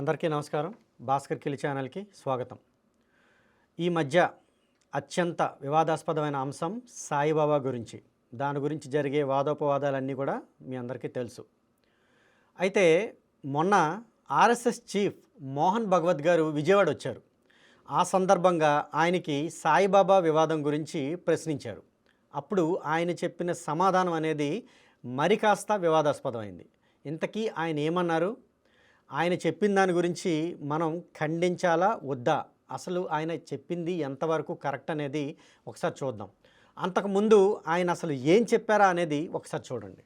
అందరికీ నమస్కారం. భాస్కర్ కిలి ఛానల్కి స్వాగతం. ఈ మధ్య అత్యంత వివాదాస్పదమైన అంశం సాయిబాబా గురించి. దాని గురించి జరిగే వాదోపవాదాలన్నీ కూడా మీ అందరికీ తెలుసు. అయితే మొన్న ఆర్ఎస్ఎస్ చీఫ్ మోహన్ భగవత్ గారు విజయవాడ వచ్చారు. ఆ సందర్భంగా ఆయనకి సాయిబాబా వివాదం గురించి ప్రశ్నించారు. అప్పుడు ఆయన చెప్పిన సమాధానం అనేది మరి కాస్త వివాదాస్పదమైంది. ఇంతకీ ఆయన ఏమన్నారు? ఆయన చెప్పిన దాని గురించి మనం ఖండించాలా? వద్దా? అసలు ఆయన చెప్పింది ఎంతవరకు కరెక్ట్ అనేది ఒకసారి చూద్దాం. అంతకుముందు ఆయన అసలు ఏం చెప్పారా అనేది ఒకసారి చూడండి.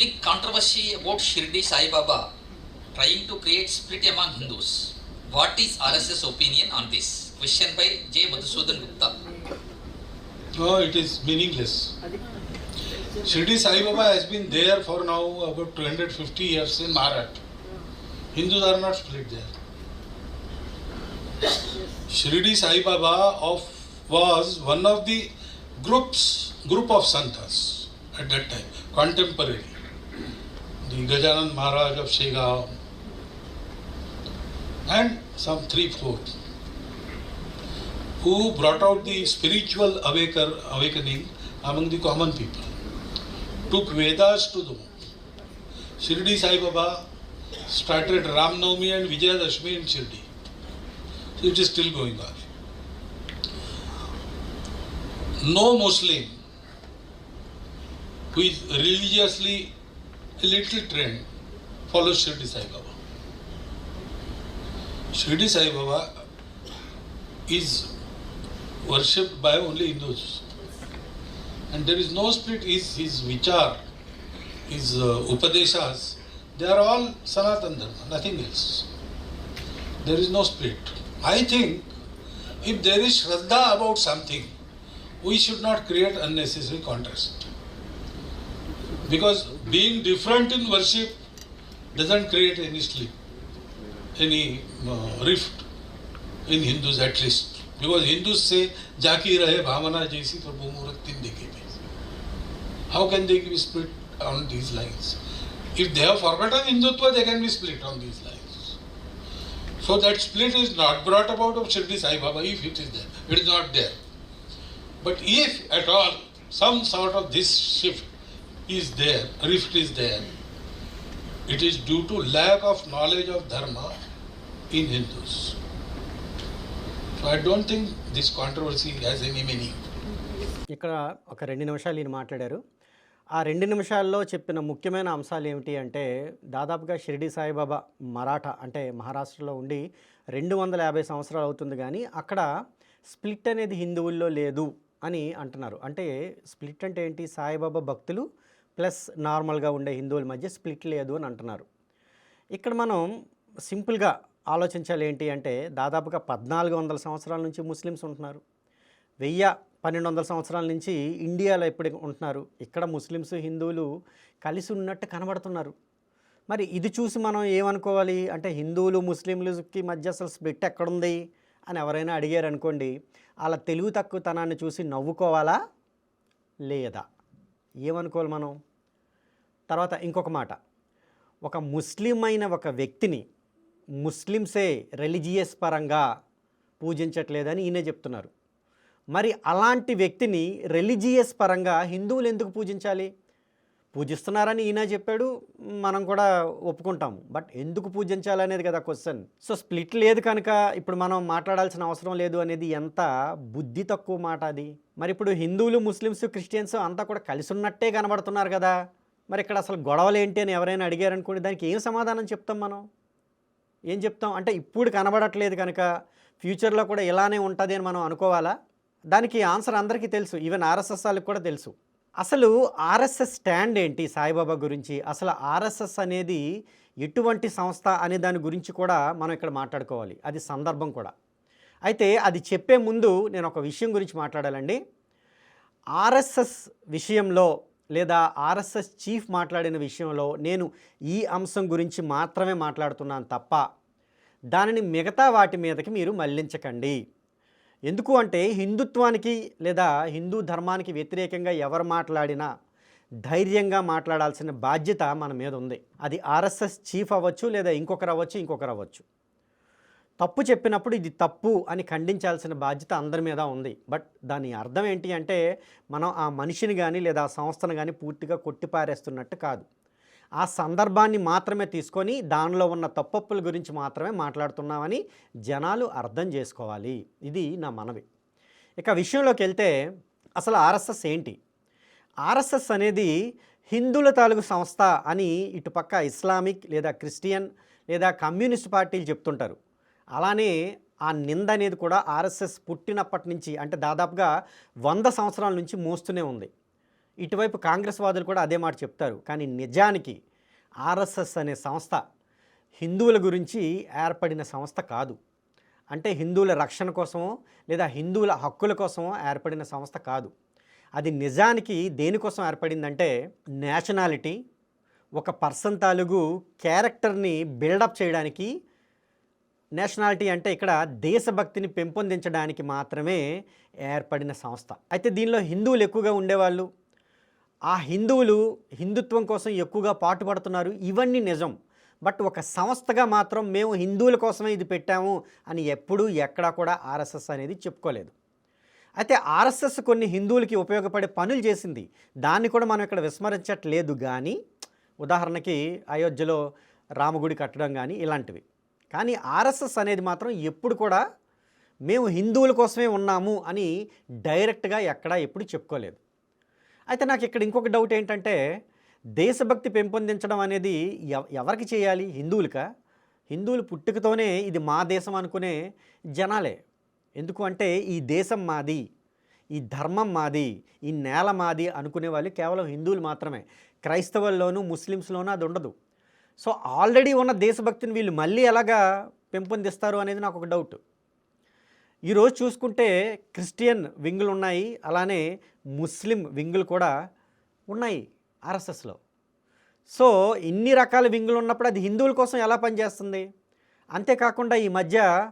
Big controversy about Shirdi Saibaba trying to create split among Hindus what is RSS opinion on this question by J Gupta no it is meaningless Shirdi Saibaba he's been there for now about two hundred fifty years in Maharashtra Hindus are not split there. Shirdi Sai Baba of was one of the groups group of santas at that time, contemporary. The gajanan Maharaj of Shegaon and some three four who brought out the spiritual awaker, awakening among the common people, took Vedas to the. Shirdi Sai Baba started Ram Navami and Vijayadashmi in Shirdi. It is still going on. No Muslim who is religiously a little trained follows Shirdi Sai Baba. Shirdi Sai Baba is worshipped by only Hindus. And there is no split. His, his vichar, his uh, upadeshas, they are all Sanatan Dharma, nothing else. There is no split. I think if there is Shraddha about something, we should not create unnecessary contrast. Because being different in worship doesn't create any split, any uh, rift in Hindus at least. Because Hindus say, Jaki rahe bhavana jaisi prabhu muraktin dekhe How can they be split on these lines? If they have forgotten Hindutva, they can be split on these lines. So that split is not brought about of Shirdi Sai Baba if it is there. It is not there. But if at all some sort of this shift is there, rift is there, it is due to lack of knowledge of Dharma in Hindus. So I don't think this controversy has any meaning. ఇక్కడ ఒక రెండు నిమిషాలు ఈయన మాట్లాడారు ఆ రెండు నిమిషాల్లో చెప్పిన ముఖ్యమైన అంశాలు ఏమిటి అంటే దాదాపుగా షిరిడి సాయిబాబా మరాఠా అంటే మహారాష్ట్రలో ఉండి రెండు వందల యాభై సంవత్సరాలు అవుతుంది కానీ అక్కడ స్ప్లిట్ అనేది హిందువుల్లో లేదు అని అంటున్నారు. అంటే స్ప్లిట్ అంటే ఏంటి? సాయిబాబా భక్తులు ప్లస్ నార్మల్గా ఉండే హిందువుల మధ్య స్ప్లిట్ లేదు అని అంటున్నారు. ఇక్కడ మనం సింపుల్గా ఆలోచించాలి ఏంటి అంటే దాదాపుగా పద్నాలుగు వందల సంవత్సరాల నుంచి ముస్లిమ్స్ ఉంటున్నారు. వెయ్యి పన్నెండు వందల సంవత్సరాల నుంచి ఇండియాలో ఇప్పుడు ఉంటున్నారు ఇక్కడ ముస్లిమ్స్ హిందువులు కలిసి ఉన్నట్టు కనబడుతున్నారు. మరి ఇది చూసి మనం ఏమనుకోవాలి? అంటే హిందువులు ముస్లింలకి మధ్య అసలు స్ప్లిట్ ఎక్కడుంది? అని ఎవరైనా అడిగారు అనుకోండి అలా తెలుగు తక్కువతనాన్ని చూసి నవ్వుకోవాలా? లేదా? ఏమనుకోవాలి మనం? తర్వాత ఇంకొక మాట. ఒక ముస్లిం అయిన ఒక వ్యక్తిని ముస్లిమ్సే రిలీజియస్ పరంగా పూజించట్లేదని ఈయనే చెప్తున్నారు. మరి అలాంటి వ్యక్తిని రిలీజియస్ పరంగా హిందువులు ఎందుకు పూజించాలి? పూజిస్తున్నారని ఈయన చెప్పాడు మనం కూడా ఒప్పుకుంటాము. బట్ ఎందుకు పూజించాలనేది కదా క్వశ్చన్ సో స్ప్లిట్ లేదు కనుక ఇప్పుడు మనం మాట్లాడాల్సిన అవసరం లేదు అనేది ఎంత బుద్ధి తక్కువ మాట అది. మరి ఇప్పుడు హిందువులు ముస్లిమ్స్ క్రిస్టియన్స్ అంతా కూడా కలిసి ఉన్నట్టే కనబడుతున్నారు కదా. మరి ఇక్కడ అసలు గొడవలు ఏంటి అని ఎవరైనా అడిగారనుకోండి దానికి ఏం సమాధానం చెప్తాం మనం? ఏం చెప్తాం? అంటే ఇప్పుడు కనబడట్లేదు కనుక ఫ్యూచర్లో కూడా ఇలానే ఉంటుంది అని మనం అనుకోవాలా? దానికి ఆన్సర్ అందరికీ తెలుసు. ఈవెన్ ఆర్ఎస్ఎస్ వాళ్ళకి కూడా తెలుసు. అసలు ఆర్ఎస్ఎస్ స్టాండ్ ఏంటి సాయిబాబా గురించి? అసలు ఆర్ఎస్ఎస్ అనేది ఎటువంటి సంస్థ అనే దాని గురించి కూడా మనం ఇక్కడ మాట్లాడుకోవాలి. అది సందర్భం కూడా. అయితే అది చెప్పే ముందు నేను ఒక విషయం గురించి మాట్లాడాలండి. ఆర్ఎస్ఎస్ విషయంలో లేదా ఆర్ఎస్ఎస్ చీఫ్ మాట్లాడిన విషయంలో నేను ఈ అంశం గురించి మాత్రమే మాట్లాడుతున్నాను తప్ప దానిని మిగతా వాటి మీదకి మీరు మళ్ళించకండి ఎందుకు అంటే హిందుత్వానికి లేదా హిందూ ధర్మానికి వ్యతిరేకంగా ఎవరు మాట్లాడినా ధైర్యంగా మాట్లాడాల్సిన బాధ్యత మన మీద ఉంది. అది ఆర్ఎస్ఎస్ చీఫ్ అవ్వచ్చు లేదా ఇంకొకరు అవ్వచ్చు ఇంకొకరు అవ్వచ్చు. తప్పు చెప్పినప్పుడు ఇది తప్పు అని ఖండించాల్సిన బాధ్యత అందరి మీద ఉంది. బట్ దాని అర్థం ఏంటి అంటే మనం ఆ మనిషిని కానీ లేదా ఆ సంస్థను కానీ పూర్తిగా కొట్టిపారేస్తున్నట్టు కాదు. ఆ సందర్భాన్ని మాత్రమే తీసుకొని దానిలో ఉన్న తప్పప్పుల గురించి మాత్రమే మాట్లాడుతున్నామని జనాలు అర్థం చేసుకోవాలి. ఇది నా మనవి. ఇక విషయంలోకి వెళ్తే అసలు ఆర్ఎస్ఎస్ ఏంటి? ఆర్ఎస్ఎస్ అనేది హిందువుల తాలూకు సంస్థ అని ఇటుపక్క ఇస్లామిక్ లేదా క్రిస్టియన్ లేదా కమ్యూనిస్ట్ పార్టీలు చెప్తుంటారు. అలానే ఆ నింద అనేది కూడా ఆర్ఎస్ఎస్ పుట్టినప్పటి నుంచి అంటే దాదాపుగా వంద సంవత్సరాల నుంచి మోస్తూనే ఉంది. ఇటువైపు కాంగ్రెస్ వాదులు కూడా అదే మాట చెప్తారు. కానీ నిజానికి ఆర్ఎస్ఎస్ అనే సంస్థ హిందువుల గురించి ఏర్పడిన సంస్థ కాదు. అంటే హిందువుల రక్షణ కోసమో లేదా హిందువుల హక్కుల కోసమో ఏర్పడిన సంస్థ కాదు. అది నిజానికి దేనికోసం ఏర్పడిందంటే నేషనాలిటీ ఒక పర్సన్ తాలూగు క్యారెక్టర్ని బిల్డప్ చేయడానికి నేషనాలిటీ అంటే ఇక్కడ దేశభక్తిని పెంపొందించడానికి మాత్రమే ఏర్పడిన సంస్థ. అయితే దీనిలో హిందువులు ఎక్కువగా ఉండేవాళ్ళు? ఆ హిందువులు హిందుత్వం కోసం ఎక్కువగా పాటుపడుతున్నారు. ఇవన్నీ నిజం. బట్ ఒక సంస్థగా మాత్రం మేము హిందువుల కోసమే ఇది పెట్టాము అని ఎప్పుడూ ఎక్కడా కూడా ఆర్ఎస్ఎస్ అనేది చెప్పుకోలేదు. అయితే ఆర్ఎస్ఎస్ కొన్ని హిందువులకి ఉపయోగపడే పనులు చేసింది. దాన్ని కూడా మనం ఇక్కడ విస్మరించట్లేదు కానీ ఉదాహరణకి అయోధ్యలో రామగుడి కట్టడం కానీ ఇలాంటివి. కానీ ఆర్ఎస్ఎస్ అనేది మాత్రం ఎప్పుడు కూడా మేము హిందువుల కోసమే ఉన్నాము అని డైరెక్ట్గా ఎక్కడా ఎప్పుడు చెప్పుకోలేదు. అయితే నాకు ఇక్కడ ఇంకొక డౌట్ ఏంటంటే దేశభక్తి పెంపొందించడం అనేది ఎవ ఎవరికి చేయాలి? హిందువులకా? హిందువులు పుట్టుకతోనే ఇది మా దేశం అనుకునే జనాలే. ఎందుకు అంటే ఈ దేశం మాది ఈ ధర్మం మాది ఈ నేల మాది అనుకునే వాళ్ళు కేవలం హిందువులు మాత్రమే. క్రైస్తవుల్లోనూ ముస్లిమ్స్లోనూ అది ఉండదు. సో ఆల్రెడీ ఉన్న దేశభక్తిని వీళ్ళు మళ్ళీ ఎలాగా పెంపొందిస్తారు అనేది నాకు ఒక డౌట్. ఈరోజు చూసుకుంటే క్రిస్టియన్ వింగులు ఉన్నాయి అలానే ముస్లిం వింగులు కూడా ఉన్నాయి ఆర్ఎస్ఎస్లో. సో ఇన్ని రకాల వింగులు ఉన్నప్పుడు అది హిందువుల కోసం ఎలా పనిచేస్తుంది? అంతేకాకుండా ఈ మధ్య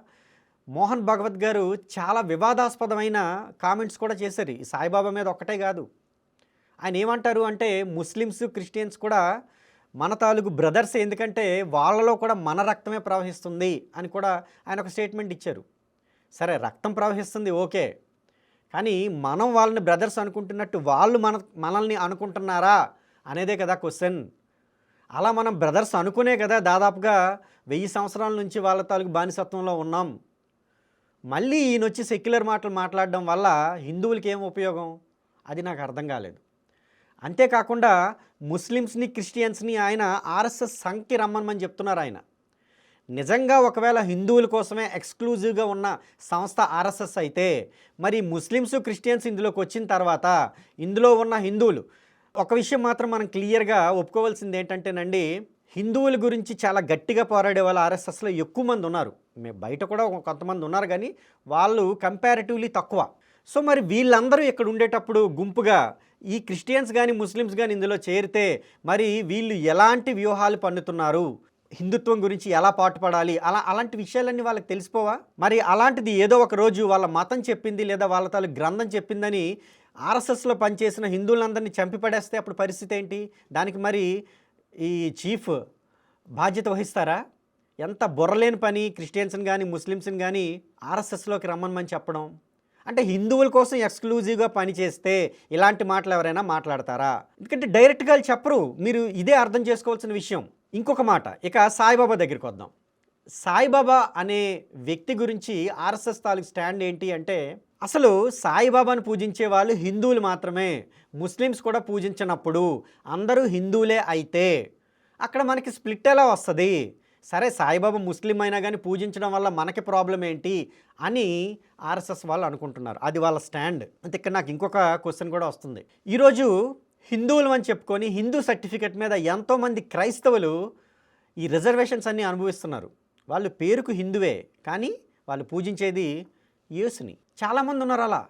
మోహన్ భగవత్ గారు చాలా వివాదాస్పదమైన కామెంట్స్ కూడా చేశారు. ఈ సాయిబాబా మీద ఒక్కటే కాదు. ఆయన ఏమంటారు అంటే ముస్లిమ్స్ క్రిస్టియన్స్ కూడా మన తాలూకు బ్రదర్స్ ఎందుకంటే వాళ్ళలో కూడా మన రక్తమే ప్రవహిస్తుంది అని కూడా ఆయన ఒక స్టేట్మెంట్ ఇచ్చారు. సరే రక్తం ప్రవహిస్తుంది ఓకే. కానీ మనం వాళ్ళని బ్రదర్స్ అనుకుంటున్నట్టు వాళ్ళు మన మనల్ని అనుకుంటున్నారా అనేదే కదా క్వశ్చన్. అలా మనం బ్రదర్స్ అనుకునే కదా దాదాపుగా వెయ్యి సంవత్సరాల నుంచి వాళ్ళ తాలూకు బానిసత్వంలో ఉన్నాం. మళ్ళీ ఈయన వచ్చి సెక్యులర్ మాటలు మాట్లాడడం వల్ల హిందువులకి ఏం ఉపయోగం? అది నాకు అర్థం కాలేదు. అంతేకాకుండా ముస్లిమ్స్ని క్రిస్టియన్స్ని ఆయన ఆర్ఎస్ఎస్ సంఖ్య రమ్మనమని చెప్తున్నారు ఆయన. నిజంగా ఒకవేళ హిందువుల కోసమే ఎక్స్క్లూజివ్గా ఉన్న సంస్థ ఆర్ఎస్ఎస్ అయితే మరి ముస్లిమ్స్ క్రిస్టియన్స్ ఇందులోకి వచ్చిన తర్వాత ఇందులో ఉన్న హిందువులు ఒక విషయం మాత్రం మనం క్లియర్గా ఒప్పుకోవాల్సింది ఏంటంటేనండి హిందువుల గురించి చాలా గట్టిగా పోరాడే వాళ్ళు ఆర్ఎస్ఎస్లో ఎక్కువ మంది ఉన్నారు. మేము బయట కూడా కొంతమంది ఉన్నారు కానీ వాళ్ళు కంపారిటివ్లీ తక్కువ. సో మరి వీళ్ళందరూ ఇక్కడ ఉండేటప్పుడు గుంపుగా ఈ క్రిస్టియన్స్ కానీ ముస్లిమ్స్ కానీ ఇందులో చేరితే మరి వీళ్ళు ఎలాంటి వ్యూహాలు పన్నుతున్నారు హిందుత్వం గురించి ఎలా పాటుపడాలి? అలా అలాంటి విషయాలన్నీ వాళ్ళకి తెలిసిపోవా? మరి అలాంటిది ఏదో ఒక రోజు వాళ్ళ మతం చెప్పింది లేదా వాళ్ళ తాలూ గ్రంథం చెప్పిందని ఆర్ఎస్ఎస్లో పనిచేసిన హిందువులందరినీ చంపి పడేస్తే అప్పుడు పరిస్థితి ఏంటి? దానికి మరి ఈ చీఫ్ బాధ్యత వహిస్తారా? ఎంత బుర్రలేని పని క్రిస్టియన్స్ని కానీ ముస్లిమ్స్ని కానీ ఆర్ఎస్ఎస్లోకి రమ్మనమని చెప్పడం? అంటే హిందువుల కోసం ఎక్స్క్లూజివ్గా పనిచేస్తే ఇలాంటి మాటలు ఎవరైనా మాట్లాడతారా? ఎందుకంటే డైరెక్ట్గా చెప్పరు. మీరు ఇదే అర్థం చేసుకోవాల్సిన విషయం. ఇంకొక మాట. ఇక సాయిబాబా దగ్గరికి వద్దాం. సాయిబాబా అనే వ్యక్తి గురించి ఆర్ఎస్ఎస్ తాలూకు స్టాండ్ ఏంటి అంటే అసలు సాయిబాబాను పూజించే వాళ్ళు హిందువులు మాత్రమే. ముస్లిమ్స్ కూడా పూజించినప్పుడు అందరూ హిందువులే అయితే అక్కడ మనకి స్ప్లిట్ ఎలా వస్తుంది? సరే సాయిబాబా ముస్లిం అయినా కానీ పూజించడం వల్ల మనకి ప్రాబ్లం ఏంటి అని ఆర్ఎస్ఎస్ వాళ్ళు అనుకుంటున్నారు. అది వాళ్ళ స్టాండ్. అంటే ఇక్కడ నాకు ఇంకొక క్వశ్చన్ కూడా వస్తుంది. ఈరోజు హిందువులు అని చెప్పుకొని హిందూ సర్టిఫికెట్ మీద ఎంతోమంది క్రైస్తవులు ఈ రిజర్వేషన్స్ అన్నీ అనుభవిస్తున్నారు. వాళ్ళు పేరుకు హిందువే కానీ వాళ్ళు పూజించేది యేసుని. చాలామంది ఉన్నారు అలా.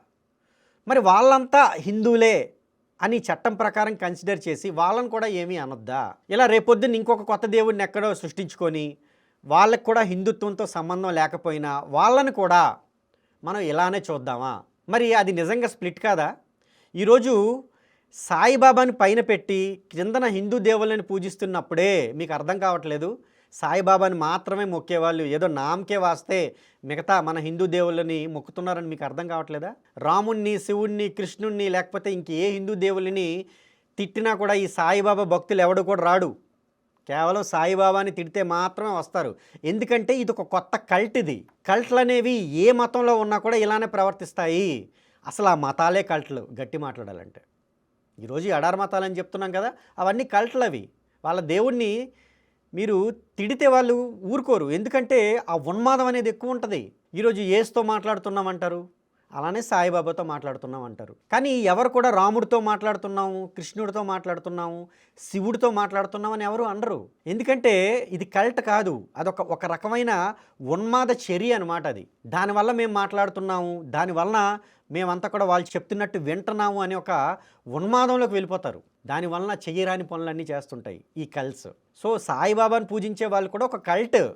మరి వాళ్ళంతా హిందువులే అని చట్టం ప్రకారం కన్సిడర్ చేసి వాళ్ళని కూడా ఏమీ అనొద్దా? ఇలా రేపొద్దున్న ఇంకొక కొత్త దేవుడిని ఎక్కడో సృష్టించుకొని వాళ్ళకి కూడా హిందుత్వంతో సంబంధం లేకపోయినా వాళ్ళని కూడా మనం ఇలానే చూద్దామా? మరి అది నిజంగా స్ప్లిట్ కాదా? ఈరోజు సాయిబాబాని పైన పెట్టి కిందన హిందూ దేవుళ్ళని పూజిస్తున్నప్పుడే మీకు అర్థం కావట్లేదు. సాయిబాబాని మాత్రమే మొక్కేవాళ్ళు ఏదో నామకే వాస్తే మిగతా మన హిందూ దేవుళ్ళని మొక్కుతున్నారని మీకు అర్థం కావట్లేదా? రాముణ్ణి శివుణ్ణి కృష్ణుణ్ణి లేకపోతే ఇంక ఏ హిందూ దేవుళ్ళని తిట్టినా కూడా ఈ సాయిబాబా భక్తులు ఎవడు కూడా రాడు. కేవలం సాయిబాబాని తిడితే మాత్రమే వస్తారు. ఎందుకంటే ఇది ఒక కొత్త కల్ట్ ఇది. కల్ట్లు అనేవి ఏ మతంలో ఉన్నా కూడా ఇలానే ప్రవర్తిస్తాయి. అసలు ఆ మతాలే కల్ట్లు గట్టి మాట్లాడాలంటే. ఈరోజు ఈ చెప్తున్నాం కదా అవన్నీ కల్ట్లు అవి. వాళ్ళ దేవుణ్ణి మీరు తిడితే వాళ్ళు ఊరుకోరు. ఎందుకంటే ఆ ఉన్మాదం అనేది ఎక్కువ ఉంటుంది. ఈరోజు ఏస్తో మాట్లాడుతున్నామంటారు అలానే సాయిబాబాతో మాట్లాడుతున్నాం అంటారు. కానీ ఎవరు కూడా రాముడితో మాట్లాడుతున్నాము కృష్ణుడితో మాట్లాడుతున్నాము శివుడితో మాట్లాడుతున్నాం అని ఎవరు అనరు. ఎందుకంటే ఇది కల్ట్ కాదు. అదొక ఒక రకమైన ఉన్మాద చర్య అనమాట అది. దానివల్ల మేము మాట్లాడుతున్నాము దానివలన మేమంతా కూడా వాళ్ళు చెప్తున్నట్టు వింటున్నాము అని ఒక ఉన్మాదంలోకి వెళ్ళిపోతారు. దానివలన చెయ్యరాని పనులన్నీ చేస్తుంటాయి ఈ కల్ట్స్. సో సాయిబాబాని పూజించే వాళ్ళు కూడా ఒక కల్ట్.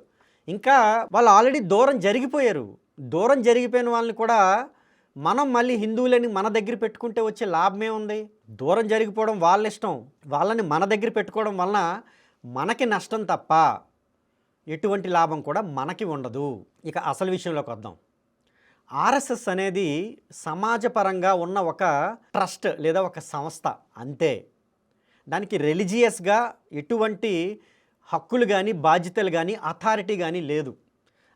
ఇంకా వాళ్ళు ఆల్రెడీ దూరం జరిగిపోయారు. దూరం జరిగిపోయిన వాళ్ళని కూడా మనం మళ్ళీ హిందువులని మన దగ్గర పెట్టుకుంటే వచ్చే లాభమే ఉంది దూరం జరిగిపోవడం వాళ్ళ ఇష్టం. వాళ్ళని మన దగ్గర పెట్టుకోవడం వలన మనకి నష్టం తప్ప ఎటువంటి లాభం కూడా మనకి ఉండదు. ఇక అసలు విషయంలోకి వద్దాం. ఆర్ఎస్ఎస్ అనేది సమాజపరంగా ఉన్న ఒక ట్రస్ట్ లేదా ఒక సంస్థ అంతే. దానికి రిలీజియస్గా ఎటువంటి హక్కులు కానీ బాధ్యతలు కానీ అథారిటీ కానీ లేదు.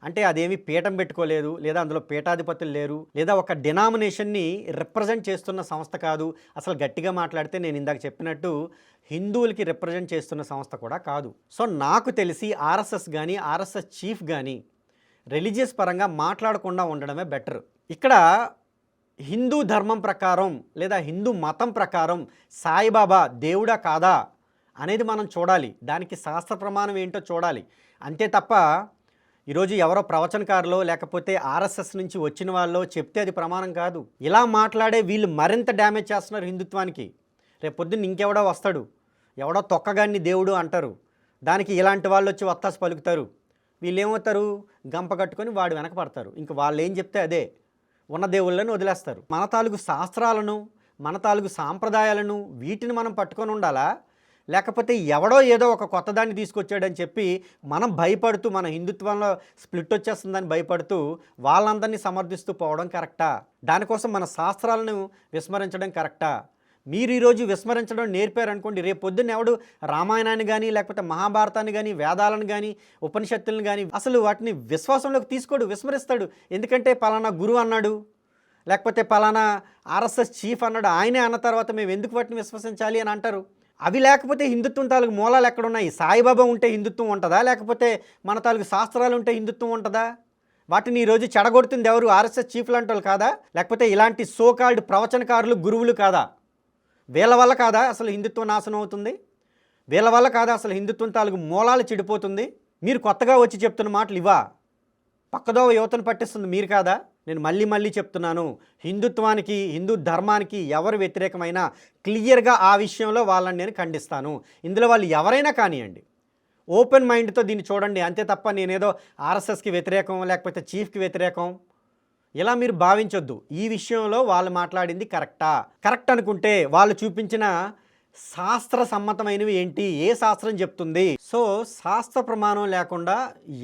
అంటే అదేమి పీఠం పెట్టుకోలేదు లేదా అందులో పీఠాధిపతులు లేరు లేదా ఒక డినామినేషన్ని రిప్రజెంట్ చేస్తున్న సంస్థ కాదు. అసలు గట్టిగా మాట్లాడితే నేను ఇందాక చెప్పినట్టు హిందువులకి రిప్రజెంట్ చేస్తున్న సంస్థ కూడా కాదు. సో నాకు తెలిసి ఆర్ఎస్ఎస్ కానీ ఆర్ఎస్ఎస్ చీఫ్ కానీ రిలీజియస్ పరంగా మాట్లాడకుండా ఉండడమే బెటర్. ఇక్కడ హిందూ ధర్మం ప్రకారం లేదా హిందూ మతం ప్రకారం సాయిబాబా దేవుడా కాదా అనేది మనం చూడాలి. దానికి శాస్త్ర ప్రమాణం ఏంటో చూడాలి. అంతే తప్ప ఈరోజు ఎవరో ప్రవచనకారులో లేకపోతే ఆర్ఎస్ఎస్ నుంచి వచ్చిన వాళ్ళు చెప్తే అది ప్రమాణం కాదు. ఇలా మాట్లాడే వీళ్ళు మరింత డ్యామేజ్ చేస్తున్నారు హిందుత్వానికి. రేపు పొద్దున్న ఇంకెవడో వస్తాడు. ఎవడో తొక్కగాన్ని దేవుడు అంటారు. దానికి ఇలాంటి వాళ్ళు వచ్చి వత్తాసు పలుకుతారు. వీళ్ళు ఏమవుతారు గంప కట్టుకొని వాడు వెనకపడతారు ఇంక వాళ్ళు ఏం చెప్తే అదే. ఉన్న దేవుళ్ళని వదిలేస్తారు. మన తాలూకు శాస్త్రాలను మన తాలూకు సాంప్రదాయాలను వీటిని మనం పట్టుకొని ఉండాలా? లేకపోతే ఎవడో ఏదో ఒక కొత్తదాన్ని తీసుకొచ్చాడని చెప్పి మనం భయపడుతూ మన హిందుత్వంలో స్ప్లిట్ వచ్చేస్తుందని భయపడుతూ వాళ్ళందరినీ సమర్థిస్తూ పోవడం కరెక్టా? దానికోసం మన శాస్త్రాలను విస్మరించడం కరెక్టా? మీరు ఈరోజు విస్మరించడం నేర్పారనుకోండి. రేపు పొద్దున్న ఎవడు రామాయణాన్ని కానీ లేకపోతే మహాభారతాన్ని కానీ వేదాలను కానీ ఉపనిషత్తులను కానీ అసలు వాటిని విశ్వాసంలోకి తీసుకోడు విస్మరిస్తాడు. ఎందుకంటే పలానా గురువు అన్నాడు లేకపోతే పలానా ఆర్ఎస్ఎస్ చీఫ్ అన్నాడు ఆయనే అన్న తర్వాత మేము ఎందుకు వాటిని విశ్వసించాలి అని అంటారు? అవి లేకపోతే హిందుత్వం తాలూకు మూలాలు ఎక్కడున్నాయి? సాయిబాబా ఉంటే హిందుత్వం ఉంటుందా? లేకపోతే మన తాలూకు శాస్త్రాలు ఉంటే హిందుత్వం ఉంటుందా? వాటిని ఈరోజు చెడగొడుతుంది ఎవరు? ఆర్ఎస్ఎస్ చీఫ్ లాంటి వాళ్ళు కాదా? లేకపోతే ఇలాంటి సోకాల్డ్ ప్రవచనకారులు గురువులు కాదా? వీళ్ళ వల్ల కాదా అసలు హిందుత్వం నాశనం అవుతుంది? వీళ్ళ వల్ల కాదా అసలు హిందుత్వం తాలూకు మూలాలు చెడిపోతుంది? మీరు కొత్తగా వచ్చి చెప్తున్న మాటలు ఇవా పక్కదోవ యువతను పట్టిస్తుంది మీరు కాదా? నేను మళ్ళీ మళ్ళీ చెప్తున్నాను. హిందుత్వానికి హిందూ ధర్మానికి ఎవరు వ్యతిరేకమైనా క్లియర్గా ఆ విషయంలో వాళ్ళని నేను ఖండిస్తాను. ఇందులో వాళ్ళు ఎవరైనా కానివ్వండి ఓపెన్ మైండ్తో దీన్ని చూడండి. అంతే తప్ప నేనేదో ఆర్ఎస్ఎస్కి వ్యతిరేకం లేకపోతే చీఫ్కి వ్యతిరేకం. ఇలా మీరు భావించొద్దు. ఈ విషయంలో వాళ్ళు మాట్లాడింది కరెక్టా? కరెక్ట్ అనుకుంటే వాళ్ళు చూపించిన శాస్త్ర సమ్మతమైనవి ఏంటి? ఏ శాస్త్రం చెప్తుంది? సో శాస్త్ర ప్రమాణం లేకుండా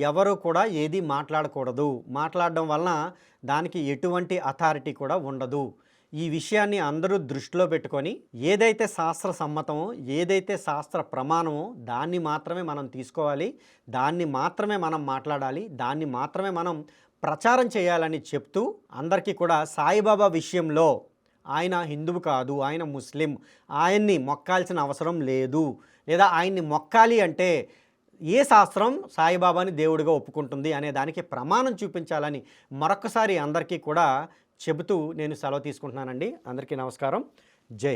ఎవరు కూడా ఏది మాట్లాడకూడదు. మాట్లాడడం వలన దానికి ఎటువంటి అథారిటీ కూడా ఉండదు. ఈ విషయాన్ని అందరూ దృష్టిలో పెట్టుకొని ఏదైతే శాస్త్ర సమ్మతమో ఏదైతే శాస్త్ర ప్రమాణమో దాన్ని మాత్రమే మనం తీసుకోవాలి. దాన్ని మాత్రమే మనం మాట్లాడాలి. దాన్ని మాత్రమే మనం ప్రచారం చేయాలని చెప్తూ అందరికీ కూడా సాయిబాబా విషయంలో ఆయన హిందువు కాదు ఆయన ముస్లిం ఆయన్ని మొక్కాల్సిన అవసరం లేదు. లేదా ఆయన్ని మొక్కాలి అంటే ఏ శాస్త్రం సాయిబాబాని దేవుడిగా ఒప్పుకుంటుంది అనే దానికి ప్రమాణం చూపించాలని మరొకసారి అందరికీ కూడా చెబుతూ నేను సెలవు తీసుకుంటున్నానండి. అందరికీ నమస్కారం. జై